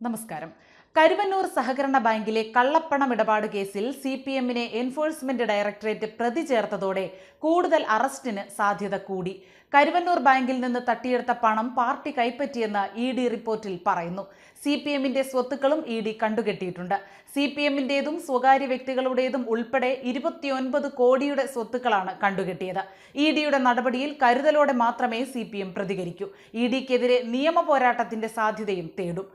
നമസ്കാരം. കരുവന്നൂർ സഹകരണ ബാങ്കിലെ കള്ളപ്പണം ഇടപാട് കേസിൽ സി പി എമ്മിനെ എൻഫോഴ്സ്മെന്റ് ഡയറക്ടറേറ്റ് പ്രതി ചേർത്തതോടെ കൂടുതൽ അറസ്റ്റിന് സാധ്യത കൂടി. കരുവന്നൂർ ബാങ്കിൽ നിന്ന് തട്ടിയെടുത്ത പണം പാർട്ടി കൈപ്പറ്റിയെന്ന് ഇ ഡി റിപ്പോർട്ടിൽ പറയുന്നു. സി പി എമ്മിന്റെ സ്വത്തുക്കളും ഇ ഡി കണ്ടുകെട്ടിയിട്ടുണ്ട്. സി പി എമ്മിന്റേതും സ്വകാര്യ വ്യക്തികളുടേതും ഉൾപ്പെടെ ഇരുപത്തിയൊൻപത് കോടിയുടെ സ്വത്തുക്കളാണ് കണ്ടുകെട്ടിയത്. ഇ ഡിയുടെ നടപടിയിൽ കരുതലോടെ മാത്രമേ സി പി എം പ്രതികരിക്കൂ. ഇ ഡിക്കെതിരെ നിയമ പോരാട്ടത്തിന്റെ സാധ്യതയും തേടും.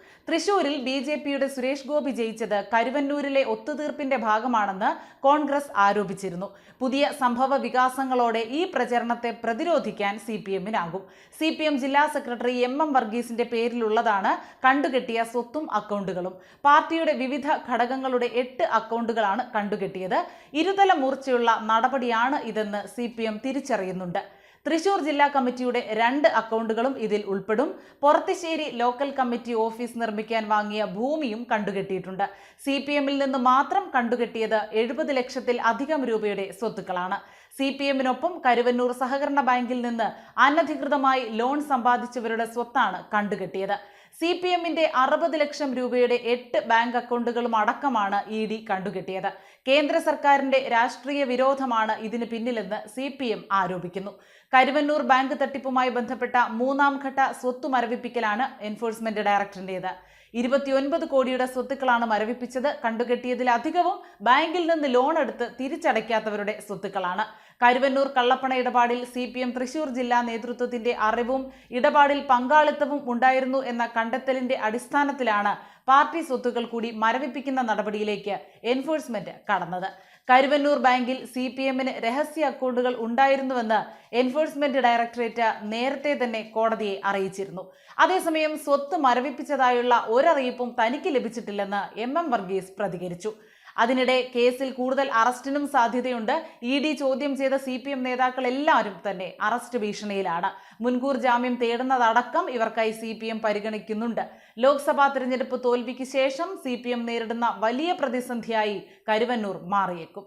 തൃശൂരിൽ ബി ജെ പിയുടെ സുരേഷ് ഗോപി ജയിച്ചത് കരുവന്നൂരിലെ ഒത്തുതീർപ്പിന്റെ ഭാഗമാണെന്ന് കോൺഗ്രസ് ആരോപിച്ചിരുന്നു. പുതിയ സംഭവ വികാസങ്ങളോടെ ഈ പ്രചരണത്തെ പ്രതിരോധിക്കാൻ സി പി എമ്മിനാകും. സി പി എം ജില്ലാ സെക്രട്ടറി എം എം വർഗീസിന്റെ പേരിലുള്ളതാണ് കണ്ടുകെട്ടിയ സ്വത്തും അക്കൗണ്ടുകളും. പാർട്ടിയുടെ വിവിധ ഘടകങ്ങളുടെ എട്ട് അക്കൗണ്ടുകളാണ് കണ്ടുകെട്ടിയത്. ഇരുതല മൂർച്ചയുള്ള നടപടിയാണ് ഇതെന്ന് സി തിരിച്ചറിയുന്നുണ്ട്. തൃശൂർ ജില്ലാ കമ്മിറ്റിയുടെ രണ്ട് അക്കൗണ്ടുകളും ഇതിൽ ഉൾപ്പെടും. പൊറത്തിശ്ശേരി ലോക്കൽ കമ്മിറ്റി ഓഫീസ് നിർമ്മിക്കാൻ വാങ്ങിയ ഭൂമിയും കണ്ടുകെട്ടിയിട്ടുണ്ട്. സി പി എമ്മിൽ നിന്ന് മാത്രം കണ്ടുകെട്ടിയത് എഴുപത് ലക്ഷത്തിൽ അധികം രൂപയുടെ സ്വത്തുക്കളാണ്. സി പി എമ്മിനൊപ്പം കരുവന്നൂർ സഹകരണ ബാങ്കിൽ നിന്ന് അനധികൃതമായി ലോൺ സമ്പാദിച്ചവരുടെ സ്വത്താണ് കണ്ടുകെട്ടിയത്. സി പി എമ്മിന്റെ അറുപത് ലക്ഷം രൂപയുടെ എട്ട് ബാങ്ക് അക്കൗണ്ടുകളും അടക്കമാണ് ഇ ഡി കണ്ടുകെട്ടിയത്. കേന്ദ്ര സർക്കാരിന്റെ രാഷ്ട്രീയ വിരോധമാണ് ഇതിന് പിന്നിലെന്ന് സി പി എം ആരോപിക്കുന്നു. കരുവന്നൂർ ബാങ്ക് തട്ടിപ്പുമായി ബന്ധപ്പെട്ട മൂന്നാം ഘട്ട സ്വത്ത് മരവിപ്പിക്കലാണ് എൻഫോഴ്സ്മെന്റ് ഡയറക്ടറിന്റേത്. ഇരുപത്തിയൊൻപത് കോടിയുടെ സ്വത്തുക്കളാണ് മരവിപ്പിച്ചത്. കണ്ടുകെട്ടിയതിലധികവും ബാങ്കിൽ നിന്ന് ലോൺ എടുത്ത് തിരിച്ചടയ്ക്കാത്തവരുടെ സ്വത്തുക്കളാണ്. കരുവന്നൂർ കള്ളപ്പണ ഇടപാടിൽ സി പി എം തൃശൂർ ജില്ലാ നേതൃത്വത്തിന്റെ അറിവും ഇടപാടിൽ പങ്കാളിത്തവും ഉണ്ടായിരുന്നു എന്ന കണ്ടെത്തലിന്റെ അടിസ്ഥാനത്തിലാണ് പാർട്ടി സ്വത്തുക്കൾ കൂടി മരവിപ്പിക്കുന്ന നടപടിയിലേക്ക് എൻഫോഴ്സ്മെന്റ് കടന്നത്. കരുവന്നൂർ ബാങ്കിൽ സി പി എമ്മിന് രഹസ്യ അക്കൗണ്ടുകൾ ഉണ്ടായിരുന്നുവെന്ന് എൻഫോഴ്സ്മെന്റ് ഡയറക്ടറേറ്റ് നേരത്തെ തന്നെ കോടതിയെ അറിയിച്ചിരുന്നു. അതേസമയം സ്വത്ത് മരവിപ്പിച്ചതായുള്ള ഒരറിയിപ്പും തനിക്ക് ലഭിച്ചിട്ടില്ലെന്ന് എം എം വർഗീസ് പ്രതികരിച്ചു. അതിനിടെ കേസിൽ കൂടുതൽ അറസ്റ്റിനും സാധ്യതയുണ്ട്. ഇ ഡി ചോദ്യം ചെയ്ത സി പി എം നേതാക്കൾ എല്ലാവരും തന്നെ അറസ്റ്റ് ഭീഷണിയിലാണ്. മുൻകൂർ ജാമ്യം തേടുന്നതടക്കം ഇവർക്കായി സി പി എം പരിഗണിക്കുന്നുണ്ട്. ലോക്സഭാ തിരഞ്ഞെടുപ്പ് തോൽവിക്ക് ശേഷം സി പി എം നേരിടുന്ന വലിയ പ്രതിസന്ധിയായി കരുവന്നൂർ മാറിയേക്കും.